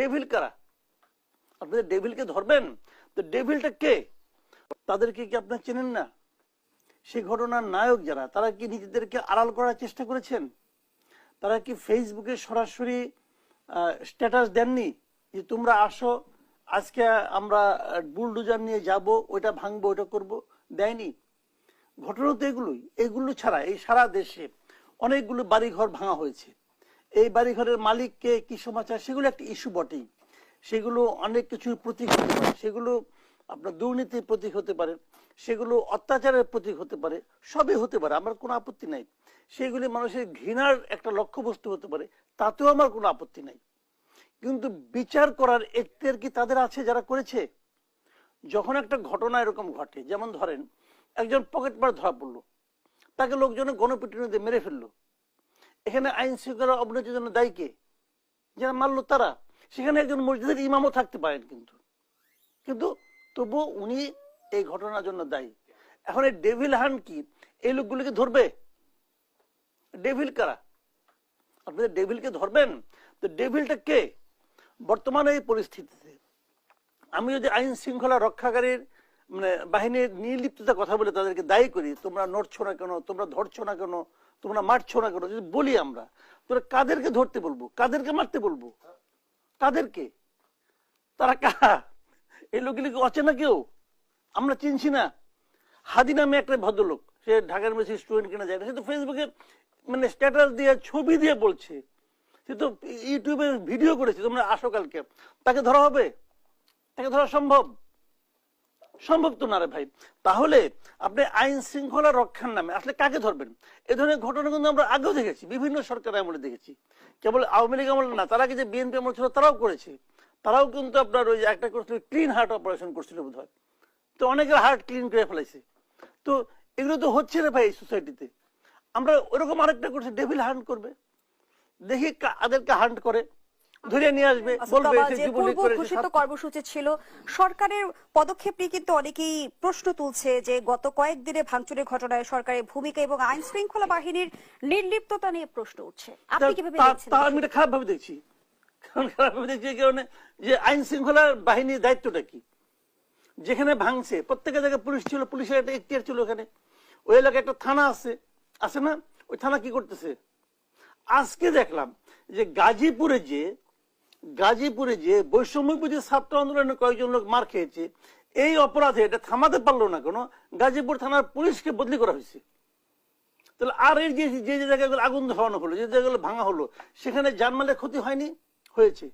Devil কারা? আপনাদের ডেভিলকে ধরবেন, তো ডেভিলটা কে? তাদেরকে কি আপনার চেনেন না? সেই ঘটনার নায়ক যারা, তারা কি নিজেদেরকে আড়াল করার চেষ্টা করেছেন? তারা কি ফেসবুকে সরাসরি স্ট্যাটাস দেননি? যে তোমরা আসো, আজকে আমরা বুলডোজার নিয়ে যাব, ওইটা ভাঙবো, ওইটা করব, দেয়নি। ঘটনা তো এগুলোই। এগুলো ছাড়া এই সারা দেশে অনেকগুলো বাড়িঘর ভাঙা হয়েছে। এই বাড়িঘরের মালিককে কি সমাচার? সেগুলো একটা ইস্যু বটেই। সেগুলো অনেক কিছুর প্রতীক হতে পারে। সেগুলো আপনার দুর্নীতির প্রতীক হতে পারে। সেগুলো অত্যাচারের প্রতীক হতে পারে। সবই হতে পারে, আমার কোনো আপত্তি নাই। সেগুলি মানুষের ঘৃণার একটা লক্ষ্যবস্তু হতে পারে, তাতেও আমার কোনো আপত্তি নাই। কিন্তু বিচার করার এখতিয়ার কি তাদের আছে যারা করেছে? যখন একটা ঘটনা এরকম ঘটে, যেমন ধরেন, একজন পকেট মার ধরা পড়ল। তাকে লোকজনে গণপিটুনি দিয়ে মেরে ফেলল। এখানে আইন শৃঙ্খলা অবনতির জন্য দায়ী কে? যারা মারলো তারা। সেখানে একজন মসজিদের ইমামও থাকতে পারেন কিন্তু। কিন্তু তবু উনি এই ঘটনার জন্য দায়ী। এখন এই ডেভিল হান কি? এই লোকগুলিকে ধরবে? ডেভিল কারা? আপনাদের ডেভিলকে ধরবেন, তো ডেভিলটা কে? বর্তমানে এই পরিস্থিতিতে। আমি যদি আইন শৃঙ্খলা রক্ষাকারীর মানে বাহিনীর নির্লিপ্ততার কথা বলে তাদেরকে দায়ী করি, তোমরা নড়ছো না কেন? তোমরা ধরছো না কেন? তোমরা মারছো না কেন? যদি বলি আমরা, তোরা কাদেরকে ধরতে বলব? কাদেরকে মারতে বলব? কাদেরকে তারা কারা এই লোকগুলিকে অচেনা কেউ? আমরা চিনছি না। হাদি নামে একটা ভদ্রলোক, সে ঢাকার মেসি স্টুডেন্ট কিনা যায় না, সে তো ফেসবুকে মানে স্ট্যাটাস দিয়ে, ছবি দিয়ে বলছে। সে তো ইউটিউবে ভিডিও করেছে, তোমরা আসো কালকে। তাকে ধরা হবে? তাকে ধরা সম্ভব? সম্ভব তো না রে ভাই। তাহলে আপনি আইন শৃঙ্খলা রক্ষার নামে আসলে কাকে ধরবেন? এ ধরনের ঘটনা কিন্তু আমরা আগেও দেখেছি, বিভিন্ন সরকার আমলে দেখেছি। কেবল আওয়ামী লীগ আমলে না, তারা আগে যে বিএনপি আমল ছিল তারাও করেছে। তারাও কিন্তু আপনার ওই একটা করছিল ক্লিন হার্ট অপারেশন করছিল বোধ হয় তো অনেকের হার্ট ক্লিন করে ফেলাইছে তো এগুলো তো হচ্ছে রে ভাই সোসাইটিতে আমরা ওরকম আরেকটা করছি ডেভিল হান্ট করবে। দেখি কা- তাদেরকে হান্ট করে। ধরে নিয়ে আসবে বলবে পূর্ব করেছে, ঘোষিত কর্মসূচি ছিল সরকারের পদক্ষেপ নিয়ে কিন্তু অনেকেই প্রশ্ন তুলছে যে গত কয়েকদিনে ভাঙচুরের ঘটনায় সরকারের ভূমিকা এবং আইন শৃঙ্খলা বাহিনীর নির্লিপ্ততা নিয়ে প্রশ্ন উঠছে। আপনি কীভাবে দেখছেন? তা আমি খারাপ ভাবে দেখছি। খারাপ ভাবে দেখছি কারণে যে আইন শৃঙ্খলার বাহিনীর দায়িত্বটা কি? যেখানে ভাঙছে প্রত্যেকের জায়গায় পুলিশ ছিল পুলিশের একটা এখতিয়ার ছিল ওখানে। ওই এলাকায় একটা থানা আছে আছে না? ওই থানা কি করতেছে? আজকে দেখলাম যে গাজীপুরে যে গাজীপুরে যে বৈষম্য ছাত্র আন্দোলনে কয়েকজন লোক মার খেয়েছে, এই অপরাধে এটা থামাতে পারল না কোনো? গাজীপুর থানার পুলিশকে বদলি করা হয়েছে। তাহলে আর এই যে যে জায়গাগুলো আগুন ধরানো হলো, যে জায়গাগুলো ভাঙা হলো, সেখানে জানমালের ক্ষতি হয়নি? হয়েছে।